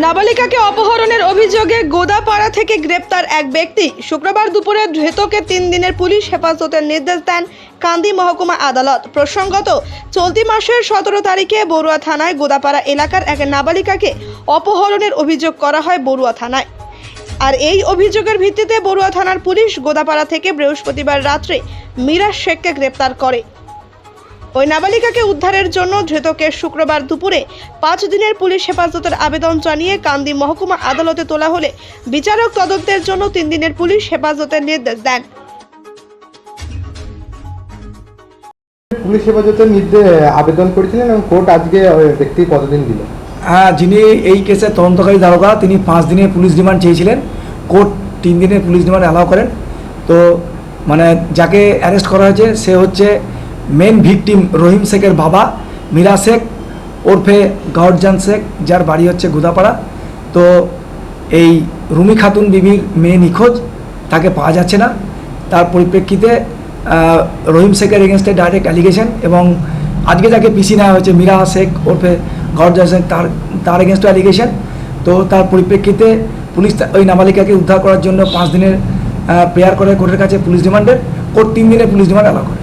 নাবালিকাকে অপহরণের অভিযোগে গোদাপাড়া থেকে গ্রেপ্তার এক ব্যক্তি। শুক্রবার দুপুরে ধৃতকে তিন দিনের পুলিশ হেফাজতের নির্দেশ দেন কান্দি মহকুমা আদালত। প্রসঙ্গত, চলতি মাসের সতেরো তারিখে বড়ুয়া থানায় গোদাপাড়া এলাকার এক নাবালিকাকে অপহরণের অভিযোগ করা হয় বড়ুয়া থানায়। আর এই অভিযোগের ভিত্তিতে বড়ুয়া থানার পুলিশ গোদাপাড়া থেকে বৃহস্পতিবার রাত্রে মিরাজ শেখকে গ্রেপ্তার করে। ওই নাবালিকাকে উদ্ধারের জন্য ধৃতকে শুক্রবার দুপুরে পাঁচ দিনের পুলিশ হেফাজতের আবেদন জানিয়ে কান্দি মহকুমা আদালতে তোলা হলে বিচারক তদন্তের জন্য তিন দিনের পুলিশ হেফাজতের নির্দেশ দেন। পুলিশ হেফাজতের নির্দেশ আবেদন করেছিলেন এবং কোর্ট আজকে ব্যক্তি কতদিন দিল? হ্যাঁ যিনি এই কেসের তদন্তকারী দারোগা তিনি পাঁচ দিনের পুলিশ রিমান্ড চেয়েছিলেন। কোর্ট তিন দিনের পুলিশ রিমান্ড অ্যালাউ করেন। তো মানে যাকে অ্যারেস্ট করা হয়েছে সে হচ্ছে মেন ভিকটিম রহিম শেখের বাবা, মীরা শেখ, ওরফে গৌরজান শেখ, যার বাড়ি হচ্ছে গুদাপাড়া। তো এই রুমি খাতুন বিবির মেয়ে নিখোঁজ, তাকে পাওয়া যাচ্ছে না। তার পরিপ্রেক্ষিতে রহিম শেখের এগেনস্টে ডাইরেক্ট অ্যালিগেশন এবং আজকে যাকে পিসি নেওয়া হয়েছে, মীরা শেখ, ওরফে গৌরজান শেখ, তার তার এগেনস্টে অ্যালিগেশন তো তার পরিপ্রেক্ষিতে পুলিশ ওই নাবালিকাকে উদ্ধার করার জন্য পাঁচ দিনের প্রেয়ার করে কোর্টের কাছে পুলিশ রিমান্ডের কোর্ট তিন দিনের পুলিশ রিমান্ড অ্যালাউ করে।